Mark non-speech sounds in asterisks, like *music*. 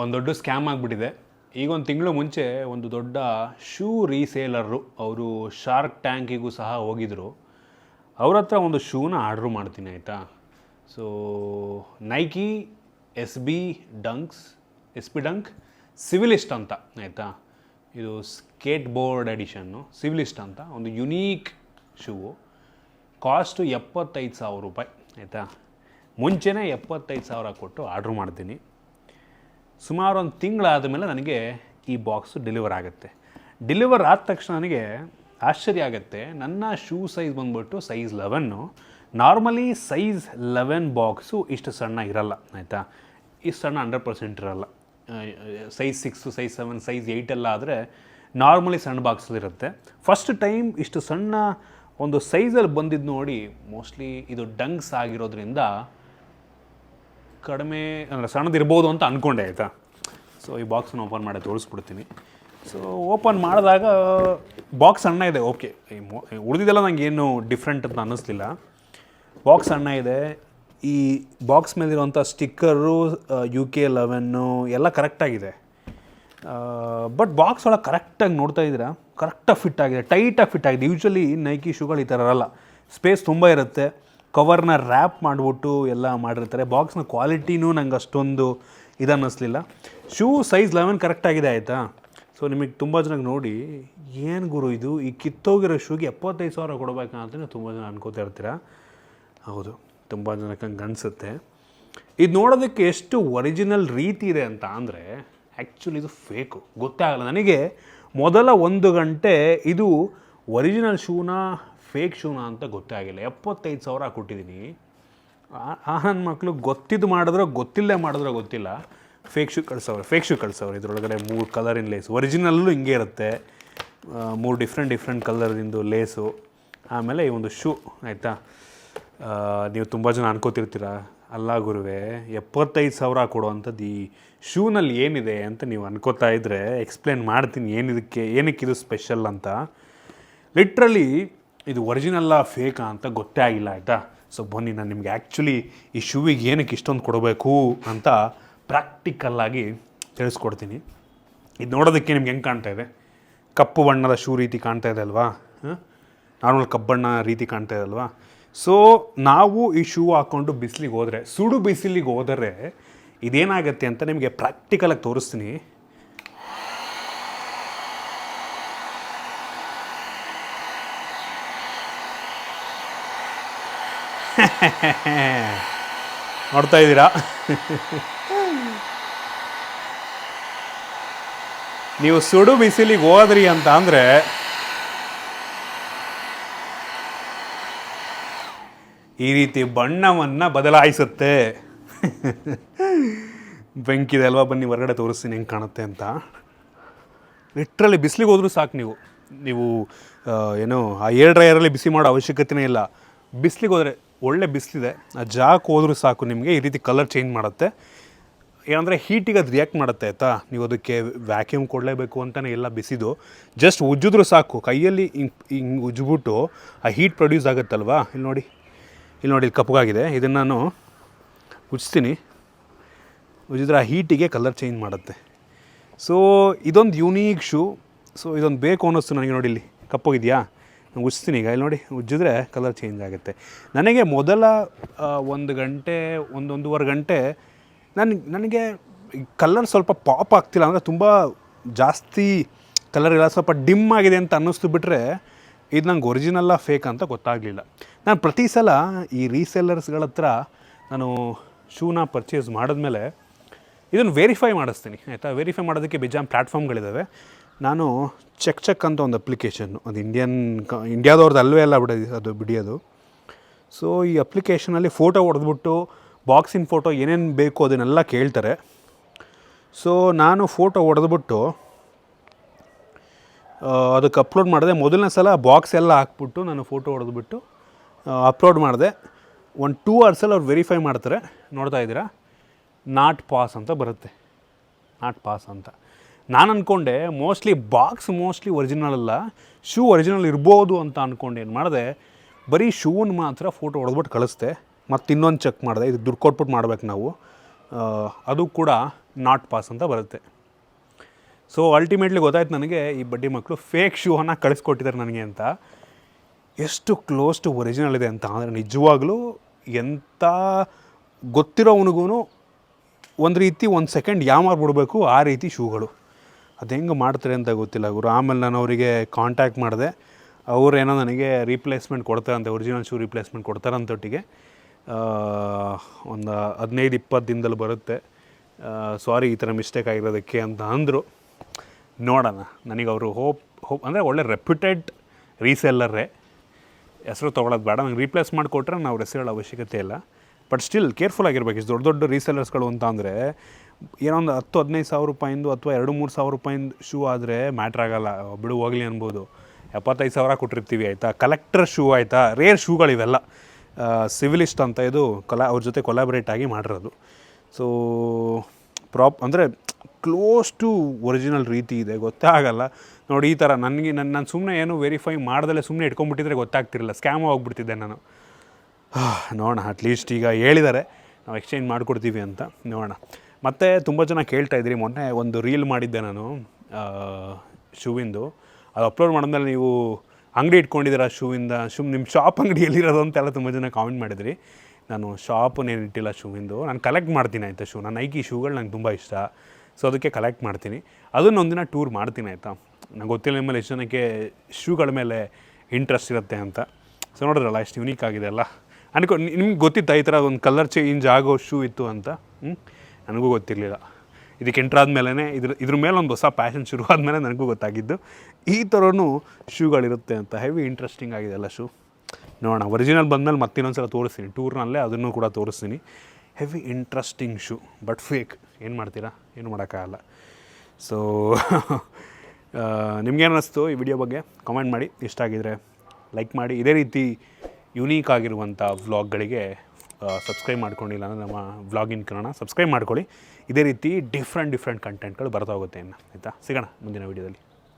ಒಂದು ದೊಡ್ಡ ಸ್ಕ್ಯಾಮ್ ಆಗಿಬಿಟ್ಟಿದೆ. ಈಗ ಒಂದು ತಿಂಗಳು ಮುಂಚೆ ಒಂದು ದೊಡ್ಡ ಶೂ ರೀಸೇಲರು ಅವರು ಶಾರ್ಕ್ ಟ್ಯಾಂಕಿಗೂ ಸಹ ಹೋಗಿದ್ರು. ಅವ್ರ ಹತ್ರ ಒಂದು ಶೂನ ಆರ್ಡ್ರ್ ಮಾಡ್ತೀನಿ ಆಯಿತಾ? So Nike S B dunks S B dunk Civilist ಅಂತ, ಆಯಿತಾ? ಇದು ಸ್ಕೇಟ್ ಬೋರ್ಡ್ ಎಡಿಷನ್ನು ಸಿವಿಲಿಸ್ಟ್ ಅಂತ, ಒಂದು ಯುನೀಕ್ ಶೂವು ಕಾಸ್ಟು ಎಪ್ಪತ್ತೈದು ಸಾವಿರ ರೂಪಾಯಿ, ಆಯಿತಾ? ಮುಂಚೆನೇ ಎಪ್ಪತ್ತೈದು ಸಾವಿರ ಕೊಟ್ಟು ಆರ್ಡ್ರ್ ಮಾಡ್ತೀನಿ. ಸುಮಾರು ಒಂದು ತಿಂಗಳಾದ ಮೇಲೆ ನನಗೆ ಈ ಬಾಕ್ಸು ಡೆಲಿವರ್ ಆಗುತ್ತೆ. ಡೆಲಿವರ್ ಆದ ತಕ್ಷಣ ನನಗೆ ಆಶ್ಚರ್ಯ ಆಗುತ್ತೆ. ನನ್ನ ಶೂ ಸೈಜ್ ಬಂದ್ಬಿಟ್ಟು size eleven normally size eleven box ಇಷ್ಟು ಸಣ್ಣ ಇರಲ್ಲ, ಆಯಿತಾ? ಇಷ್ಟು ಸಣ್ಣ ಹಂಡ್ರೆಡ್ ಪರ್ಸೆಂಟ್ ಇರಲ್ಲ. Size six size seven size eight ಎಲ್ಲ ಆದರೆ ನಾರ್ಮಲಿ ಸಣ್ಣ ಬಾಕ್ಸಲ್ಲಿರುತ್ತೆ ಫಸ್ಟ್ ಟೈಮ್ ಇಷ್ಟು ಸಣ್ಣ ಒಂದು ಸೈಜಲ್ಲಿ ಬಂದಿದ್ದು ನೋಡಿ ಮೋಸ್ಟ್ಲಿ ಇದು ಡಂಗ್ಸ್ ಆಗಿರೋದ್ರಿಂದ ಕಡಿಮೆ, ಅಂದರೆ ಸಣ್ಣದಿರ್ಬೋದು ಅಂತ ಅಂದ್ಕೊಂಡೆ ಆಯಿತಾ? ಸೊ ಈ ಬಾಕ್ಸನ್ನು ಓಪನ್ ಮಾಡಿ ತೋರಿಸ್ಬಿಡ್ತೀನಿ. ಸೊ ಓಪನ್ ಮಾಡಿದಾಗ ಬಾಕ್ಸ್ ಸಣ್ಣ ಇದೆ ಓಕೆ ಉಳಿದಿದ್ದೆಲ್ಲ ನನಗೆ ಏನು ಡಿಫ್ರೆಂಟ್ ಅಂತ ಅನ್ನಿಸ್ಲಿಲ್ಲ. ಬಾಕ್ಸ್ ಸಣ್ಣ ಇದೆ. ಈ ಬಾಕ್ಸ್ ಮೇಲಿರುವಂಥ ಸ್ಟಿಕ್ಕರು ಯು ಕೆ ಲೆವೆನ್ನು ಎಲ್ಲ ಕರೆಕ್ಟಾಗಿದೆ ಬಟ್ ಬಾಕ್ಸ್ ಒಳಗೆ ಕರೆಕ್ಟಾಗಿ ನೋಡ್ತಾ ಇದ್ದೀರಾ? ಕರೆಕ್ಟಾಗಿ ಫಿಟ್ ಆಗಿದೆ ಟೈಟಾಗಿ ಫಿಟ್ ಆಗಿದೆ. ಯೂಶ್ವಲಿ ನೈಕಿ ಶೂಗಳು ಈ ಥರ ಇರಲ್ಲ. ಸ್ಪೇಸ್ ತುಂಬ ಇರುತ್ತೆ. ಕವರ್ನ ರ್ಯಾಪ್ ಮಾಡಿಬಿಟ್ಟು ಎಲ್ಲ ಮಾಡಿರ್ತಾರೆ. ಬಾಕ್ಸ್ನ ಕ್ವಾಲಿಟಿನೂ ನಂಗೆ ಅಷ್ಟೊಂದು ಇದನ್ನಿಸ್ಲಿಲ್ಲ. ಶೂ ಸೈಜ್ ಲೆವೆನ್ ಕರೆಕ್ಟಾಗಿದೆ ಆಯಿತಾ? ಸೊ ನಿಮಗೆ ತುಂಬ ಜನಕ್ಕೆ ನೋಡಿ, ಏನು ಗುರು ಇದು? ಈ ಕಿತ್ತೋಗಿರೋ ಶೂಗೆ ಎಪ್ಪತ್ತೈದು ಸಾವಿರ ಕೊಡಬೇಕಾ ಅಂತ ತುಂಬ ಜನ ಅನ್ಕೋತಾ ಇರ್ತೀರಾ? ಹೌದು, ತುಂಬ ಜನಕ್ಕೆ ಹಂಗೆ ಅನಿಸುತ್ತೆ. ಇದು ನೋಡೋದಕ್ಕೆ ಎಷ್ಟು ಒರಿಜಿನಲ್ ರೀತಿ ಇದೆ ಅಂತ ಅಂದರೆ ಆ್ಯಕ್ಚುಲಿ ಇದು ಫೇಕು ಗೊತ್ತೇ ಆಗಲ್ಲ. ನನಗೆ ಮೊದಲ ಒಂದು ಗಂಟೆ ಇದು ಒರಿಜಿನಲ್ ಶೂನ ಫೇಕ್ ಶೂನ ಅಂತ ಗೊತ್ತೇ ಆಗಿಲ್ಲ ಎಪ್ಪತ್ತೈದು ಸಾವಿರ ಕೊಟ್ಟಿದ್ದೀನಿ. ಆ ನನ್ನ ಮಕ್ಕಳು ಗೊತ್ತಿದ್ದು ಮಾಡಿದ್ರೆ ಗೊತ್ತಿಲ್ಲದೆ ಮಾಡಿದ್ರೆ ಗೊತ್ತಿಲ್ಲ. ಫೇಕ್ ಶೂ ಕಳ್ಸವ್ರೆ ಫೇಕ್ ಶೂ ಕಳ್ಸವ್ರೆ. ಇದರೊಳಗಡೆ ಮೂರು ಕಲರಿನ ಲೇಸ್ ಒರಿಜಿನಲ್ಲೂ ಹಿಂಗೆ ಇರುತ್ತೆ. ಮೂರು ಡಿಫ್ರೆಂಟ್ ಡಿಫ್ರೆಂಟ್ ಕಲರಿಂದು ಲೇಸು ಆಮೇಲೆ ಈ ಒಂದು ಶೂ ಆಯಿತಾ? ನೀವು ತುಂಬ ಜನ ಅನ್ಕೋತಿರ್ತೀರ? ಅಲ್ಲ ಗುರುವೆ, ಎಪ್ಪತ್ತೈದು ಸಾವಿರ ಕೊಡುವಂಥದ್ದು ಈ ಶೂನಲ್ಲಿ ಏನಿದೆ ಅಂತ ನೀವು ಅನ್ಕೋತಾ ಇದ್ದರೆ ಎಕ್ಸ್ಪ್ಲೇನ್ ಮಾಡ್ತೀನಿ. ಏನಿದಕ್ಕೆ ಏನಕ್ಕಿದು ಸ್ಪೆಷಲ್ ಅಂತ? ಲಿಟ್ರಲಿ ಇದು ಒರಿಜಿನಲ್ಲ ಫೇಕಾ ಅಂತ ಗೊತ್ತೇ ಆಗಿಲ್ಲ, ಆಯಿತಾ? ಸೊ ಬನ್ನಿ, ನಾನು ನಿಮಗೆ ಆ್ಯಕ್ಚುಲಿ ಈ ಶೂವಿಗೆ ಏನಕ್ಕೆ ಇಷ್ಟೊಂದು ಕೊಡಬೇಕು ಅಂತ ಪ್ರಾಕ್ಟಿಕಲ್ಲಾಗಿ ತಿಳಿಸ್ಕೊಡ್ತೀನಿ. ಇದು ನೋಡೋದಕ್ಕೆ ನಿಮ್ಗೆ ಹೆಂಗೆ ಕಾಣ್ತಾ ಇದೆ? ಕಪ್ಪು ಬಣ್ಣದ ಶೂ ರೀತಿ ಕಾಣ್ತಾ ಇದೆ ಅಲ್ವಾ? ನಾರ್ಮಲ್ ಕಬ್ಬಣ್ಣ ರೀತಿ ಕಾಣ್ತಾ ಇದೆ ಅಲ್ವಾ? ಸೊ ನಾವು ಈ ಶೂ ಹಾಕ್ಕೊಂಡು ಬಿಸಿಲಿಗೆ ಹೋದರೆ, ಸುಡು ಬಿಸಿಲಿಗೆ ಹೋದರೆ ಇದೇನಾಗುತ್ತೆ ಅಂತ ನಿಮಗೆ ಪ್ರಾಕ್ಟಿಕಲಾಗಿ ತೋರಿಸ್ತೀನಿ. *laughs* ನೋಡ್ತಾ ಇದ್ದೀರಾ? ನೀವು ಸುಡು ಬಿಸಿಲಿಗೆ ಹೋದ್ರಿ ಅಂತ ಅಂದರೆ ಈ ರೀತಿ ಬಣ್ಣವನ್ನು ಬದಲಾಯಿಸುತ್ತೆ. ಬೆಂಕಿದೆ ಅಲ್ವಾ? ಬನ್ನಿ, ಹೊರಗಡೆ ತೋರಿಸ್ತೀನಿ ಹೆಂಗೆ ಕಾಣುತ್ತೆ ಅಂತ. ಲಿಟ್ರಲ್ಲಿ ಬಿಸಿಲಿಗೆ ಹೋದ್ರೂ ಸಾಕು ನೀವು. ನೀವು ಏನು, ಆ ಏರ್ ಡ್ರೈಯರಲ್ಲಿ ಬಿಸಿ ಮಾಡೋ ಅವಶ್ಯಕತೆನೇ ಇಲ್ಲ. ಬಿಸಿಲಿಗೆ ಹೋದರೆ ಒಳ್ಳೆ ಬಿಸಿಲಿದೆ. ಆ ಜಾಕ್ ಹೋದ್ರೂ ಸಾಕು ನಿಮಗೆ ಈ ರೀತಿ ಕಲರ್ ಚೇಂಜ್ ಮಾಡುತ್ತೆ. ಏನಂದರೆ ಹೀಟಿಗೆ ಅದು ರಿಯಾಕ್ಟ್ ಮಾಡುತ್ತೆ ಆಯಿತಾ? ನೀವು ಅದಕ್ಕೆ ವ್ಯಾಕ್ಯೂಮ್ ಕೊಡಲೇಬೇಕು ಅಂತಲೇ ಎಲ್ಲ ಬಿಸಿದು. ಜಸ್ಟ್ ಉಜ್ಜಿದ್ರು ಸಾಕು. ಕೈಯಲ್ಲಿ ಹಿಂಗೆ ಹಿಂಗೆ ಉಜ್ಜಿಬಿಟ್ಟು ಆ ಹೀಟ್ ಪ್ರೊಡ್ಯೂಸ್ ಆಗುತ್ತಲ್ವಾ? ಇಲ್ಲಿ ನೋಡಿ. ಇಲ್ಲಿ ನೋಡಿ, ಇಲ್ಲಿ ಕಪ್ಪಗಾಗಿದೆ. ಇದನ್ನು ನಾನು ಉಜ್ತೀನಿ ಉಜ್ಜಿದ್ರೆ ಆ ಹೀಟಿಗೆ ಕಲರ್ ಚೇಂಜ್ ಮಾಡುತ್ತೆ. ಸೊ ಇದೊಂದು ಯುನೀಕ್ ಶೂ ಸೊ ಇದೊಂದು ಬೇಕು ಅನ್ನಿಸ್ತು ನನಗೆ ನೋಡಿ ಇಲ್ಲಿ. ಕಪ್ಪೋಗಿದೆಯಾ? ಉಜ್ತೀನಿ ಈಗ. ಇಲ್ಲಿ ನೋಡಿ, ಉಜ್ಜಿದ್ರೆ ಕಲರ್ ಚೇಂಜ್ ಆಗುತ್ತೆ. ನನಗೆ ಮೊದಲ ಒಂದು ಗಂಟೆ ಒಂದೊಂದೂವರೆ ಗಂಟೆ ನನಗೆ ನನಗೆ ಕಲರ್ ಸ್ವಲ್ಪ ಪಾಪ್ ಆಗ್ತಿಲ್ಲ. ಅಂದರೆ ತುಂಬ ಜಾಸ್ತಿ ಕಲರ್ ಇಲ್ಲ. ಸ್ವಲ್ಪ ಡಿಮ್ ಆಗಿದೆ ಅಂತ ಅನ್ನಿಸ್ತು ಬಿಟ್ಟರೆ ಇದು ನಂಗೆ ಒರಿಜಿನಲ್ಲ ಫೇಕ್ ಅಂತ ಗೊತ್ತಾಗಲಿಲ್ಲ. ನಾನು ಪ್ರತಿ ಸಲ ಈ ರೀಸೆಲ್ಲರ್ಸ್ಗಳ ಹತ್ರ ನಾನು ಶೂನ ಪರ್ಚೇಸ್ ಮಾಡಿದ್ಮೇಲೆ ಇದನ್ನು ವೆರಿಫೈ ಮಾಡಿಸ್ತೀನಿ. ಆಯಿತಾ? ವೆರಿಫೈ ಮಾಡೋದಕ್ಕೆ ಬೇಜಾನ್ ಪ್ಲ್ಯಾಟ್ಫಾರ್ಮ್ಗಳಿದ್ದಾವೆ ನಾನು ಚೆಕ್ ಚೆಕ್ ಅಂತ ಒಂದು ಅಪ್ಲಿಕೇಶನ್ನು ಅದು ಇಂಡಿಯನ್ ಕ ಇಂಡಿಯಾದವ್ರದ್ದು ಅಲ್ವೇ ಅಲ್ಲ ಬಿಡೋದು ಅದು ಬಿಡಿಯೋದು. ಸೊ ಈ ಅಪ್ಲಿಕೇಶನಲ್ಲಿ ಫೋಟೋ ಹೊಡೆದ್ಬಿಟ್ಟು ಬಾಕ್ಸಿನ ಫೋಟೋ ಏನೇನು ಬೇಕು ಅದನ್ನೆಲ್ಲ ಕೇಳ್ತಾರೆ. ಸೊ ನಾನು ಫೋಟೋ ಹೊಡೆದ್ಬಿಟ್ಟು ಅದಕ್ಕೆ ಅಪ್ಲೋಡ್ ಮಾಡಿದೆ. ಮೊದಲನೇ ಸಲ ಬಾಕ್ಸ್ ಎಲ್ಲ ಹಾಕ್ಬಿಟ್ಟು ನಾನು ಫೋಟೋ ಹೊಡೆದ್ಬಿಟ್ಟು ಅಪ್ಲೋಡ್ ಮಾಡಿದೆ. ಒಂದು ಟೂ ಅವರ್ಸಲ್ಲಿ ಅವ್ರು ವೆರಿಫೈ ಮಾಡ್ತಾರೆ. ನೋಡ್ತಾ ಇದ್ದೀರಾ? ನಾಟ್ ಪಾಸ್ ಅಂತ ಬರುತ್ತೆ. ನಾಟ್ ಪಾಸ್ ಅಂತ. ನಾನು ಅಂದ್ಕೊಂಡೆ ಮೋಸ್ಟ್ಲಿ ಬಾಕ್ಸ್ ಮೋಸ್ಟ್ಲಿ ಒರಿಜಿನಲ್ ಅಲ್ಲ. ಶೂ ಒರಿಜಿನಲ್ ಇರ್ಬೋದು ಅಂತ ಅಂದ್ಕೊಂಡು ಏನು ಮಾಡಿದೆ, ಬರೀ ಶೂನ ಮಾತ್ರ ಫೋಟೋ ಹೊಡೆದ್ಬಿಟ್ಟು ಕಳಿಸ್ದೆ. ಮತ್ತು ಇನ್ನೊಂದು ಚೆಕ್ ಮಾಡಿದೆ. ಇದು ದುಡ್ಡು ಕೊಟ್ಬಿಟ್ಟು ಮಾಡ್ಬೇಕು ನಾವು. ಅದು ಕೂಡ ನಾಟ್ ಪಾಸ್ ಅಂತ ಬರುತ್ತೆ. ಸೊ ಅಲ್ಟಿಮೇಟ್ಲಿ ಗೊತ್ತಾಯ್ತು ನನಗೆ, ಈ ಬಡ್ಡಿ ಮಕ್ಕಳು ಫೇಕ್ ಶೂವನ್ನು ಕಳಿಸ್ಕೊಟ್ಟಿದ್ದಾರೆ ನನಗೆ ಅಂತ. ಎಷ್ಟು ಕ್ಲೋಸ್ ಟು ಒರಿಜಿನಲ್ ಇದೆ ಅಂತ. ಅಂದರೆ ನಿಜವಾಗ್ಲೂ ಎಂಥ ಗೊತ್ತಿರೋವನಿಗೂ ಒಂದು ರೀತಿ ಒಂದು ಸೆಕೆಂಡ್ ಯಾಮಾರ್ಬಿಡ್ಬೇಕು ಆ ರೀತಿ ಶೂಗಳು ಅದು ಹೆಂಗೆ ಮಾಡ್ತಾರೆ ಅಂತ ಗೊತ್ತಿಲ್ಲ ಗುರು. ಆಮೇಲೆ ನಾನು ಅವರಿಗೆ ಕಾಂಟ್ಯಾಕ್ಟ್ ಮಾಡಿದೆ. ಅವರೇನೋ ನನಗೆ ರೀಪ್ಲೇಸ್ಮೆಂಟ್ ಕೊಡ್ತಾರಂತೆ ಒರಿಜಿನಲ್ ಶೂ ರೀಪ್ಲೇಸ್ಮೆಂಟ್ ಕೊಡ್ತಾರಂತೊಟ್ಟಿಗೆ. ಒಂದು ಹದಿನೈದು ಇಪ್ಪತ್ತು ದಿನದಲ್ಲಿ ಬರುತ್ತೆ ಸಾರಿ ಈ ಥರ ಮಿಸ್ಟೇಕ್ ಆಗಿರೋದಕ್ಕೆ ಅಂತ ಅಂದರು. ನೋಡೋಣ. ನನಗೆ ಅವರು ಹೋಪ್ ಹೋಪ್ ಅಂದರೆ ಒಳ್ಳೆ ರೆಪ್ಯೂಟೆಡ್ ರೀಸೆಲ್ಲರೇ ಹೆಸರು ತೊಗೊಳೋದು ಬೇಡ. ನಂಗೆ ರೀಪ್ಲೇಸ್ ಮಾಡಿಕೊಟ್ರೆ ನಾವು ಹೆಸರು ಅವಶ್ಯಕತೆ ಇಲ್ಲ. ಬಟ್ ಸ್ಟಿಲ್ ಕೇರ್ಫುಲ್ ಆಗಿರ್ಬೇಕು. ಇಷ್ಟು ದೊಡ್ಡ ದೊಡ್ಡ ರೀಸೆಲ್ಲರ್ಸ್ಗಳು ಅಂತ ಅಂದರೆ ಏನೋ ಒಂದು ಹತ್ತು ಹದಿನೈದು ಸಾವಿರ ರೂಪಾಯಿಂದು ಅಥವಾ ಎರಡು ಮೂರು ಸಾವಿರ ರೂಪಾಯಿಂದು ಶೂ ಆದರೆ ಮ್ಯಾಟ್ರ್ ಆಗಲ್ಲ. ಬಿಡು, ಹೋಗಲಿ ಅನ್ಬೋದು. ಎಪ್ಪತ್ತೈದು ಸಾವಿರ ಕೊಟ್ಟಿರ್ತೀವಿ, ಆಯಿತಾ? ಕಲೆಕ್ಟರ್ ಶೂ ಆಯಿತಾ? ರೇರ್ ಶೂಗಳಿವೆಲ್ಲ ಸಿವಿಲಿಸ್ಟ್ ಅಂತ ಇದು ಕೊಲಾ ಅವ್ರ ಜೊತೆ ಕೊಲಾಬ್ರೇಟ್ ಆಗಿ ಮಾಡಿರೋದು. ಸೊ ಪ್ರಾಪ್ ಅಂದರೆ ಕ್ಲೋಸ್ ಟು ಒರಿಜಿನಲ್ ರೀತಿ ಇದೆ. ಗೊತ್ತೇ ಆಗಲ್ಲ. ನೋಡಿ, ಈ ಥರ ನನಗೆ ನನ್ನ ನಾನು ಸುಮ್ಮನೆ ಏನು ವೆರಿಫೈ ಮಾಡ್ದಲೇ ಸುಮ್ಮನೆ ಇಟ್ಕೊಂಡ್ಬಿಟ್ಟಿದ್ರೆ ಗೊತ್ತಾಗ್ತಿರಲಿಲ್ಲ. ಸ್ಕ್ಯಾಮ್ ಹೋಗ್ಬಿಡ್ತಿದ್ದೆ ನಾನು. ನೋಡೋಣ ಅಟ್ಲೀಸ್ಟ್ ಈಗ ಹೇಳಿದ್ದಾರೆ. ನಾವು ಎಕ್ಸ್ಚೇಂಜ್ ಮಾಡಿಕೊಡ್ತೀವಿ ಅಂತ. ನೋಡೋಣ. ಮತ್ತು ತುಂಬ ಜನ ಕೇಳ್ತಾ ಇದ್ರಿ, ಮೊನ್ನೆ ಒಂದು ರೀಲ್ ಮಾಡಿದ್ದೆ ನಾನು ಶೂವಿಂದು. ಅದು ಅಪ್ಲೋಡ್ ಮಾಡಿದ್ಮೇಲೆ ನೀವು ಅಂಗಡಿ ಇಟ್ಕೊಂಡಿದ್ದೀರ ಶೂವಿಂದ? ಶೂ ನಿಮ್ಮ ಶಾಪ್ ಅಂಗಡಿ ಎಲ್ಲಿರೋದು ಅಂತೆಲ್ಲ ತುಂಬ ಜನ ಕಾಮೆಂಟ್ ಮಾಡಿದ್ರಿ. ನಾನು ಶಾಪನ್ನೇನು ಇಟ್ಟಿಲ್ಲ ಶೂವಿಂದು. ನಾನು ಕಲೆಕ್ಟ್ ಮಾಡ್ತೀನಿ ಆಯಿತಾ ಶೂ, ನಾನು ಐಕಿ ಶೂಗಳು ನಂಗೆ ತುಂಬ ಇಷ್ಟ. ಸೊ ಅದಕ್ಕೆ ಕಲೆಕ್ಟ್ ಮಾಡ್ತೀನಿ. ಅದನ್ನು ಒಂದಿನ ಟೂರ್ ಮಾಡ್ತೀನಿ ಆಯಿತಾ. ನಂಗೆ ಗೊತ್ತಿಲ್ಲ ನಿಮ್ಮಲ್ಲಿ ಎಷ್ಟು ಜನಕ್ಕೆ ಶೂಗಳ ಮೇಲೆ ಇಂಟ್ರೆಸ್ಟ್ ಇರುತ್ತೆ ಅಂತ. ಸೊ ನೋಡಿದ್ರಲ್ಲ, ಎಷ್ಟು ಯುನೀಕ್ ಆಗಿದೆ ಅಲ್ಲ. ಅನ್ಕೊ, ನಿಮ್ಗೆ ಗೊತ್ತಿತ್ತು ಈ ಥರ ಒಂದು ಕಲರ್ ಚೇಂಜ್ ಆಗೋ ಶೂ ಇತ್ತು ಅಂತ? ಹ್ಞೂ ನನಗೂ ಗೊತ್ತಿರಲಿಲ್ಲ. ಇದಕ್ಕೆ ಎಂಟ್ರ್ ಆದಮೇಲೆ ಇದ್ರ ಇದ್ರ ಮೇಲೆ ಒಂದು ಹೊಸ ಪ್ಯಾಷನ್ ಶುರು ಆದಮೇಲೆ ನನಗೂ ಗೊತ್ತಾಗಿದ್ದು. ಈ ಥರನೂ ಶೂಗಳಿರುತ್ತೆ ಅಂತ ಹೆವಿ ಇಂಟ್ರೆಸ್ಟಿಂಗ್ ಆಗಿದೆ ಅಲ್ಲ ಶೂ. ನೋಡೋಣ ಒರಿಜಿನಲ್ ಬಂದಮೇಲೆ ಮತ್ತೆ ಇನ್ನೊಂದು ಸಲ ತೋರಿಸ್ತೀನಿ ಟೂರ್ನಲ್ಲೇ ಅದನ್ನು ಕೂಡ ತೋರಿಸ್ತೀನಿ. Heavy interesting shoe but fake ಏನು ಮಾಡ್ತೀರಾ? ಏನು ಮಾಡೋಕ್ಕಾಗಲ್ಲ. ಸೊ *laughs* ನಿಮ್ಗೇನು ಅನ್ನಿಸ್ತು ಈ ವಿಡಿಯೋ ಬಗ್ಗೆ? ಕಮೆಂಟ್ ಮಾಡಿ. ಇಷ್ಟ ಆಗಿದ್ರೆ ಲೈಕ್ ಮಾಡಿ. ಇದೇ ರೀತಿ ಯುನೀಕ್ ಆಗಿರುವಂಥ ವ್ಲಾಗ್ಗಳಿಗೆ ಸಬ್ಸ್ಕ್ರೈಬ್ ಮಾಡ್ಕೊಂಡಿಲ್ಲ ಅಂದರೆ ನಮ್ಮ ವ್ಲಾಗಿನ್ ಕನ್ನಡ ಸಬ್ಸ್ಕ್ರೈಬ್ ಮಾಡ್ಕೊಳ್ಳಿ. ಇದೇ ರೀತಿ ಡಿಫ್ರೆಂಟ್ ಡಿಫ್ರೆಂಟ್ ಕಂಟೆಂಟ್ಗಳು ಬರ್ತಾ ಹೋಗುತ್ತೆ ಇನ್ನು, ಆಯಿತಾ? ಸಿಗೋಣ ಮುಂದಿನ ವೀಡಿಯೋದಲ್ಲಿ